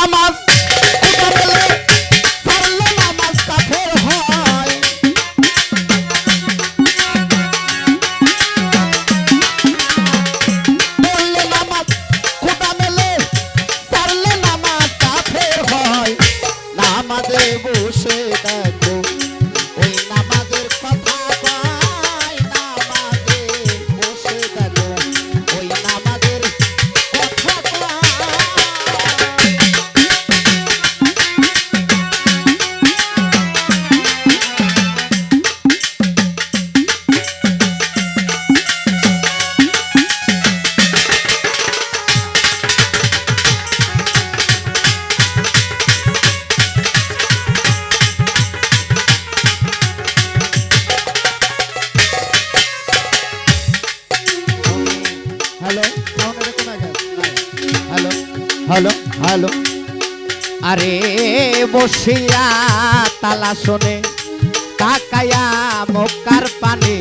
নামাজ hello hello আরে বসিয়া তালা শোনে, তাকায়া মক্কার পানে,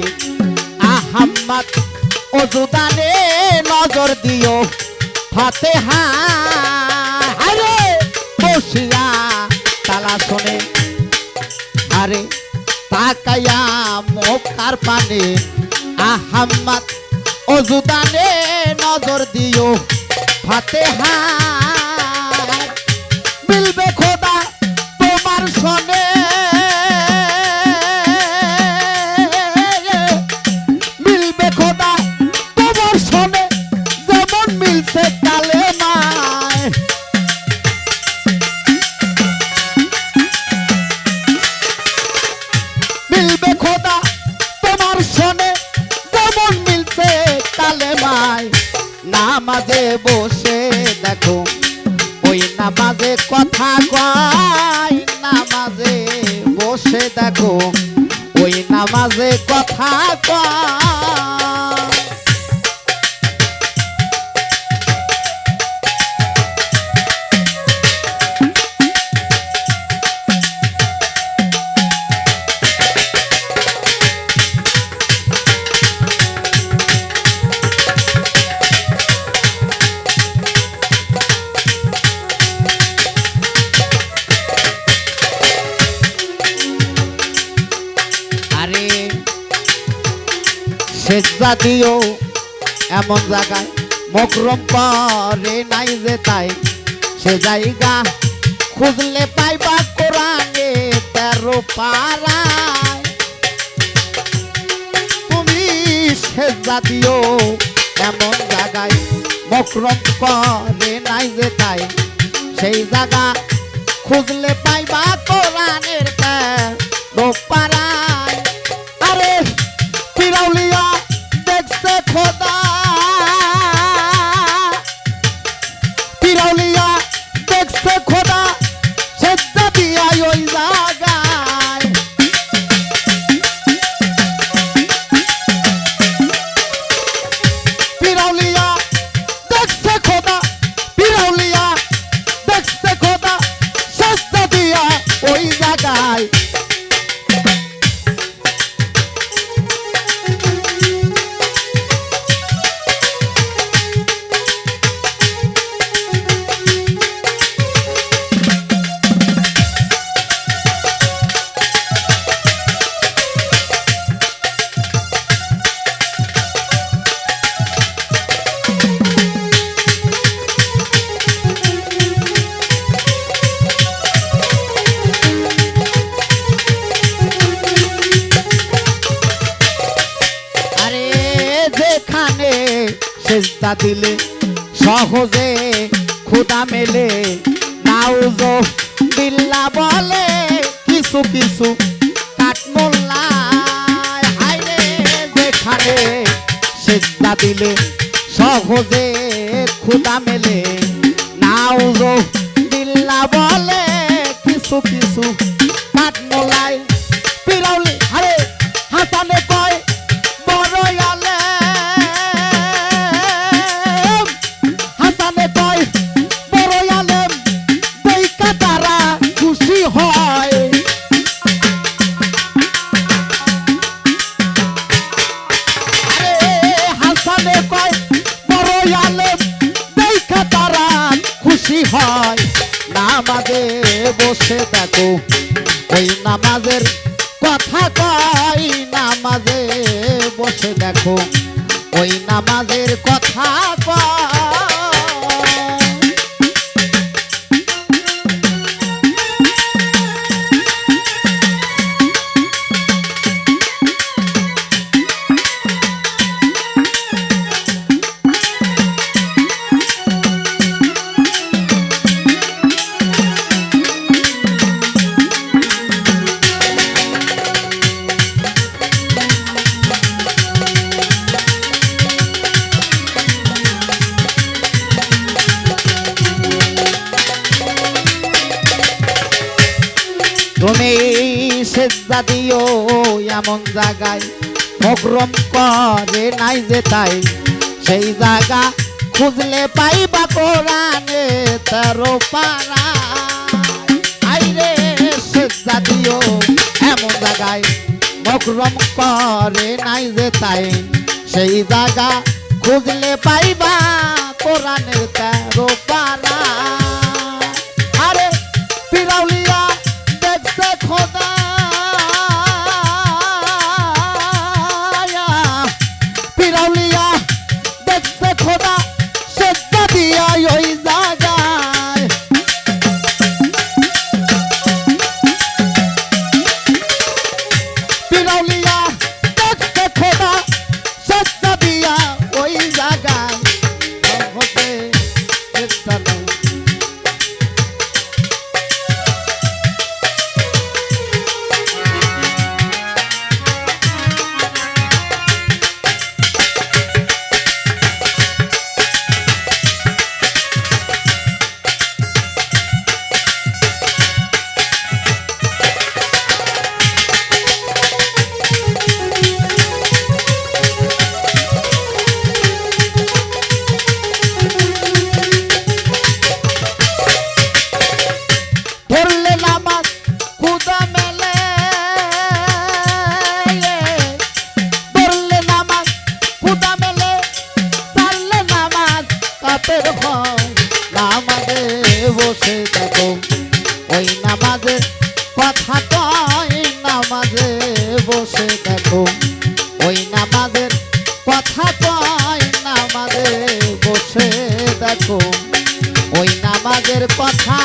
আহাম্মদ অজুদানে নজর দিও, ফাতেহা, আরে বসিয়া তালা শোনে। আরে তাকায়া মক্কার পানে, আহাম্মদ অজুদানে নজর দিও, ফাতেহা নামাজে কথা কয় নামাজে বসে দেখো ওই নামাজে কথা কয়। শেষ জাতীয় এমন জায়গায় মকরম করে নাই যে তাই। সে জায়গা খুঁজলে পাইবা কোরআনে তেরো পাড়ায়। তুমি শেষ জাতীয় এমন জায়গায় মকরম করে নাই যে তাই। সেই জায়গা খুঁজলে পাইবা কোরআনের পিরাউলিয়া সেজদা দিলে, সহজে খুদা মেলে। নাউজ বলে, কিছু কিছু দিলে, সহজে খুদা মেলে। নাউজ বিল্লা বলে, কিছু কিছু কাঠমোলায় খুশি হয়। নামাজে বসে থাকো। ওই নামাজের কথা কয়, নামাজে বসে দেখো। ওই নামাজের কথা তুমি সেজদা দিও এমন জায়গায়। মকরম করে নাই যে তাই। সেই জায়গা খুঁজলে পাইবা কোরআনে তেরো পারা। আইরে সেজদা দিও এমন জায়গায়। মকরম করে নাই যে তাই। সেই জায়গা খুঁজলে পাইবা কোরআনের তেরো চেষ্টা নেই নামাজে বসে থাকো। ওই নামাজে কথা কয়, নামাজে বসে দেখো ওই নামাজের কথা কয়, নামাজে বসে দেখো ওই নামাজের কথা